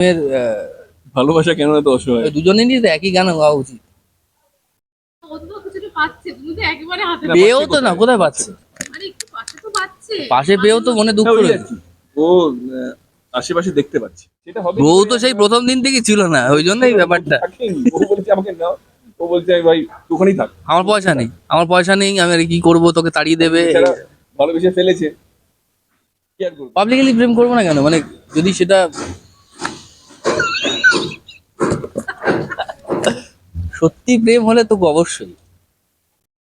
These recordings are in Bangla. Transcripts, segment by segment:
এর আহ, ভালোবাসা কেন এত অসহায়? দুজনেরই তো একই গান গাওয়া উচিত। ও তো কিছুটা পাচ্ছে তুমি তো একেবারে হাতে না, পেয়েও তো না কোথায়? কোথায় পাচ্ছে। পাশে তো পেয়েও তো মনে দুঃখ আর রয়েছে। কি। ও আশেপাশে দেখতে পাচ্ছে। সেটা হবে বউ তো সেই প্রথম দিন থেকে ছিল না ওই জন্যই ব্যাপারটা। ও বলছে আমাকে নাও। ও বলছে ভাই ওখানেই থাক। আমার পয়সা নেই আমার পয়সা নেই আমি আর কি করব তোকে তাড়িয়ে দেবে। ভালোবেসে ফেলেছে। পাবলিকলি প্রেম করব না কেন? মানে যদি সেটা সত্যি প্রেম হলে তো অবশ্যই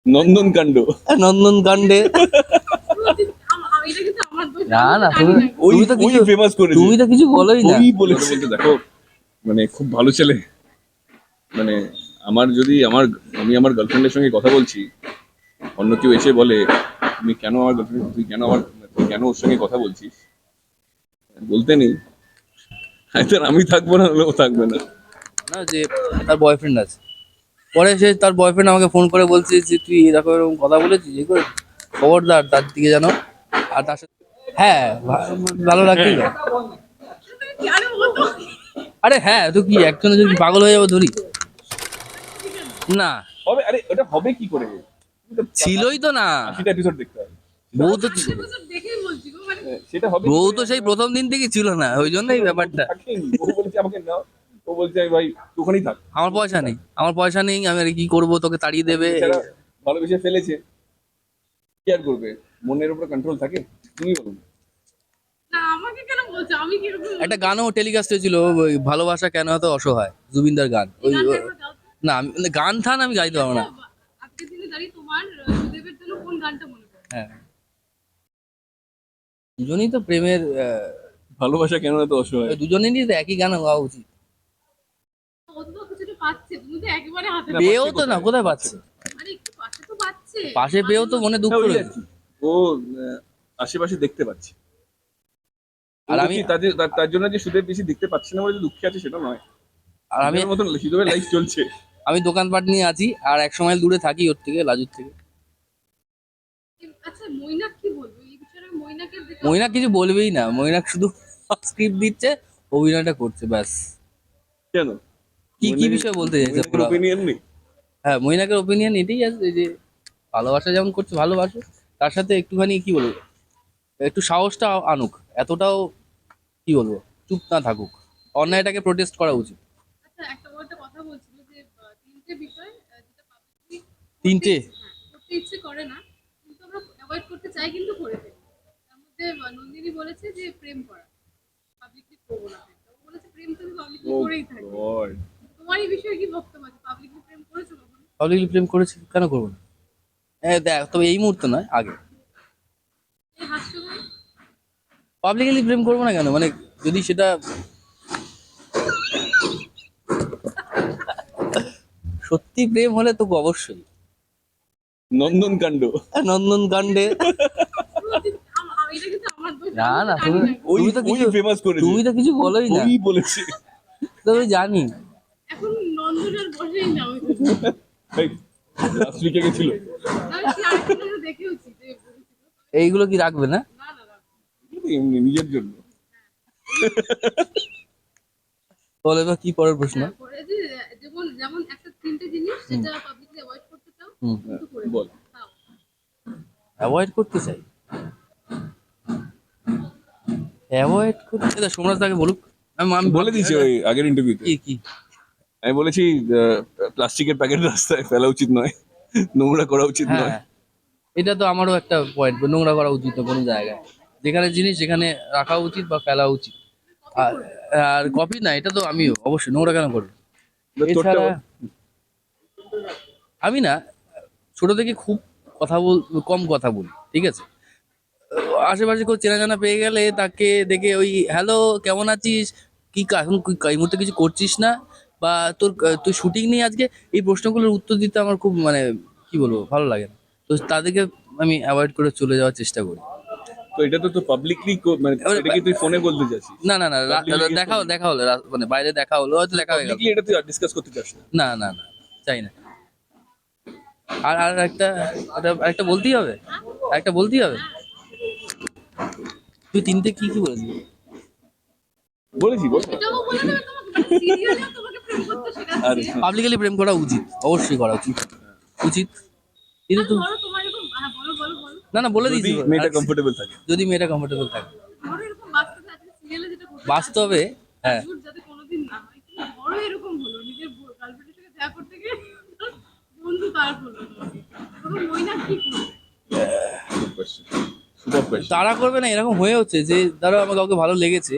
নন্দন কাণ্ড। নন্দন কাণ্ডে। না না তুমি ওই তুমি তো কিছু ফেমাস করেছে। তুমি তো কিছু বলোই না। ওই বলতে দেখো মানে খুব ভালো ছেলে। মানে আমার যদি আমার আমি আমার গার্লফ্রেন্ডের সঙ্গে কথা বলছি অন্য কেউ এসে বলে তুমি কেন আমার গার্লফ্রেন্ড তুই কেন আমার তুই কেন ওর সঙ্গে কথা বলছিস? বলতে নেই। হয়তো আমি থাকব না ও থাকবে না। না যে তার বয়ফ্রেন্ড আছে। পরে সে তার বয়ফ্রেন্ড আমাকে ফোন করে বলছে যে তুই এরকম এরকম কথা বলেছিস যে করে? খবরদার তার দিকে জানো আর তার সাথে হ্যাঁ ভালো লাগছিল আরে হ্যাঁ তো কি একজনে যদি পাগল হয়ে যাব ধরি? না। হবে আরে ওটা হবে কি করে? ছিলই তো না। এপিসোড দেখতে হবে। বউ তো মানে সেটা হবে বউ তো সেই প্রথম দিন থেকে ছিল না ওই জন্যই ব্যাপারটা। আমাকে নাও। ও বলছে ভাই ওখানেই থাক। আমার পয়সা নেই আমার পয়সা নেই আমি আর কি করব তোকে তাড়িয়ে দেবে। ভালোবেসে ফেলেছে। কি আর করবে? মনের উপর কন্ট্রোল থাকে? তুমি বলুন না আমাকে কেন বলছো? আমি কীরকম একটা গানও টেলিকাস্ট হয়েছিল ওই ভালোবাসা কেন এত অসহায়? জুবিনদার গান। ওই। না আমি মানে গান থান আমি গাইতে পারব না। আজকের দিনে দাঁড়িয়ে তোমার আহ, সুদেবের জন্য কোন গানটা মনে পড়ে? হ্যাঁ। দুজনেই তো প্রেমের আহ, ভালোবাসা কেন এত অসহায়? দুজনেরই তো একই গান গাওয়া উচিত ও তো কিছুটা পাচ্ছে তুমি তো একেবারে হাতে না, পেয়েও তো না কোথায়? পাচ্ছে? পাশে তো পেয়েও তো মনে দুঃখ হ্যাঁ, আর রয়েছে কি। ও আশেপাশে দেখতে পাচ্ছে। আর আমি- তাদের তার- তার জন্য যে সুদের বেশি দেখতে পাচ্ছে না বলে যে দুঃখে আছে সেটা নয়। আর আমি মতন সুদের লাইফ চলছে। আমি দোকানপাট নিয়ে আছি আর এক সময় দূরে থাকি ওর থেকে লাজুর থেকে। আচ্ছা মৈনাক কিছু বলবেই না। মৈনাক শুধু স্ক্রিপ্ট দিচ্ছে অভিনয়টা করছে ব্যাস। কেন? কি কি বিষয় বলতে চাইছে পুরো? ওপিনিয়ন নেই। হ্যাঁ মৈনাকের ওপিনিয়ন এটাই আছে যে ভালোবাসা যেমন করছে ভালোবাসো তার সাথে একটুখানি কি বলব? একটু সাহসটা আনুক এতটাও কি বলব? চুপ না থাকুক। অন্যায়টাকে প্রোটেস্ট করা উচিত। আচ্ছা একটা ও একটা কথা বলছিল যে আহ, তিনটে বিষয় আহ, যেটা পাবলিকলি তিনটে? করতে ইচ্ছে করে না কিন্তু আমরা অ্যাভয়েড করতে চাই কিন্তু করে ফেলি। তার মধ্যে নন্দিনী বলেছে যে প্রেম করা পাবলিকলি করব না। বলেছে প্রেম তুমি পাবলিকলি Oh করেই থাকবে God. তোমার এই বিষয়ে কি বক্তব্য আছে? পাবলিকলি প্রেম করেছ কখনো? পাবলিকলি প্রেম করেছি কেন করব না? হ্যাঁ দেখ তবে এই মুহূর্তে নয় আগে। এই পাবলিকলি প্রেম করব না কেন? মানে যদি সেটা সত্যি প্রেম হলে তো অবশ্যই। নন্দন কাণ্ড। নন্দন কাণ্ডে। না না তুমি তো কিছু তুমি তো কিছু বলোই না। ওই তবে জানি এখন নন্দনের বসেই না ওই লাস্ট উইকে গেছিল। এইগুলো কি রাখবে না? না না না এমনি নিজের জন্য। বলে বা কি পরের প্রশ্ন? হ্যাঁ, যেমন যেমন একটা তিনটে জিনিস সেটা পাবলিকলি অ্যাভয়েড করতে চাও কিন্তু করে বল। অ্যাভয়েড করতে চাই? অ্যাভয়েড করতে সোমরাজ তাকে বলুক। আমি আমি বলে দিয়েছি ওই আগের ইন্টারভিউতে কি কি? আমি বলেছি প্লাস্টিকের প্যাকেট রাস্তায় ফেলা উচিত নয় নোংরা করা উচিত নয়। হ্যাঁ এটা তো আমারও একটা পয়েন্ট নোংরা করা উচিত কোনো জায়গায়। যেখানে জিনিস সেখানে রাখা উচিত বা ফেলা উচিত। আর আর কপি না এটা তো আমিও অবশ্যই নোংরা কেন করব? এছাড়া আমি না ছোট থেকে খুব কথা বল কম কথা বলি ঠিক আছে? আশেপাশে কেউ চেনা জানা পেয়ে গেলে তাকে দেখে ওই হ্যালো কেমন আছিস? কি এখন এই মুহূর্তে কিছু করছিস না? বা তোর তুই শুটিং নিয়ে আজকে এই প্রশ্নগুলোর উত্তর দিতে আমার খুব মানে কি বলব ভালো লাগে না। তো তাদেরকে আমি অ্যাভয়েড করে চলে যাওয়ার চেষ্টা করি। তো এটা তো তো পাবলিকলি মানে এটা কি তুই ফোনে বলতে চাচ্ছিস না না না দেখা হলো দেখা হলো মানে বাইরে দেখা হলো হয়তো দেখা হয়ে গেল। এটা তুই ডিসকাস করতে চাস না? না না চাই না। আর আর একটা একটা- আরেকটা বলতেই হবে? একটা বলতেই হবে? তুই তিনটে কি কি বলেছিস? বলেছি বলে। পাবলিকলি প্রেম করা উচিত অবশ্যই করা উচিত। উচিত। কিন্তু তুমি তোমার এরকম হ্যাঁ বলো বলো বলো। না না বলে দিয়েছি। মেয়েটা কমফোর্টেবল থাকে। যদি মেয়েটা কমফোর্টেবল থাকে। বাস্তবে আজকে সিরিয়ালে যেটা করতে বাস্তবে হ্যাঁ। দূর যাতে কোনোদিন না হয় কিন্তু বড় এরকম হলো নিজের গার্লফ্রেন্ডের সঙ্গে দেখা করতে গিয়ে তার বন্ধু তার হলো তোমাকে তখন মইনা কি করবে? সুপার কোয়েশ্চেন তারা করবে না এরকম হয়ে হচ্ছে যে ধরো আমার কাউকে ভালো লেগেছে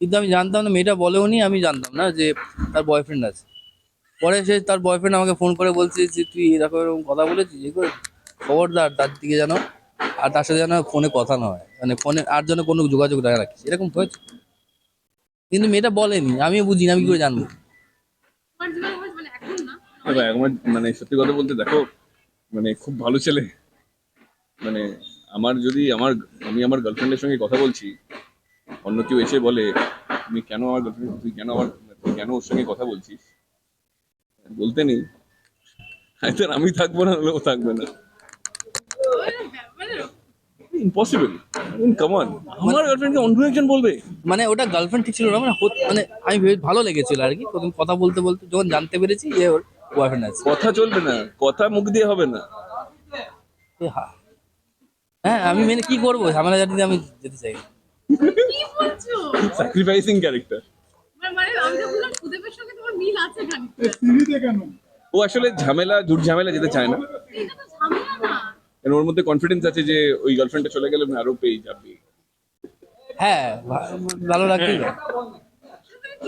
কিন্তু আমি জানতাম না, মেয়েটা বলেও নি আমি জানতাম না যে তার বয়ফ্রেন্ড আছে। পরে সে তার বয়ফ্রেন্ড আমাকে ফোন করে বলছে যে, তুই এরকম এরকম কথা বলেছিস? যে করে খবরদার তার দিকে যেন, আর তার সাথে যেন ফোনে কথা না হয়। মানে ফোনে আর যেন কোনো যোগাযোগ না রাখিস। এরকম হয়েছে। কিন্তু মেয়েটা বলেনি, আমিও বুঝি না আমি কি করে জানব? মানে সত্যি কথা বলতে দেখো মানে খুব ভালো ছেলে। মানে আমার যদি আমার, আমি আমার গার্লফ্রেন্ডের সঙ্গে কথা বলছি অন্য কেউ এসে বলে তুমি কেন আমার গার্লফ্রেন্ড তুই কেন আমার তুই কেন ওর সঙ্গে কথা বলছিস? বলতে নেই। হয়তো আমি থাকব না ও থাকবে না। মানে ইম্পসিবল কামান আমার গার্লফ্রেন্ডকে অন্য একজন বলবে। মানে ওটা গার্লফ্রেন্ড ঠিক ছিল না মানে মানে আমি ভালো লেগেছিল আর কি। প্রথম কথা বলতে বলতে যখন জানতে পেরেছি যে ওর বয়ফ্রেন্ড আছে। কথা চলবে না কথা মুখ দিয়ে হবে না। হ্যাঁ আমি মেনে কি করব? ঝামেলা জাতিতে আমি যেতে চাই। কি বলছো? স্যাক্রিফাইসিং ক্যারেক্টার মানে মানে আমি তো বললাম সুদেবের সঙ্গে তোমার মিল আছে খানিকটা। ও আসলে ঝামেলা জুট ঝামেলা যেতে চায় না। এটা তো ঝামেলা না। কারণ ওর মধ্যে কনফিডেন্স আছে যে ওই গার্লফ্রেন্ডটা চলে গেলে আমি আরও পেয়ে যাবে। হ্যাঁ ভালো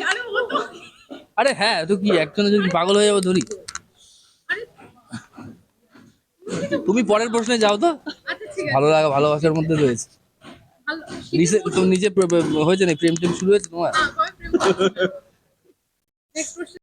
আরে ও তো আরে হ্যাঁ তো কি একজনে যদি পাগল হয়ে যাব ধরি? তুমি পরের প্রশ্নে যাও তো। আচ্ছা ঠিক আছে। ভালো লাগা ভালোবাসার মধ্যে রয়েছে। নিজে তো নিজে হয়েছে না প্রেম টেম শুরু হয়েছে তোমার?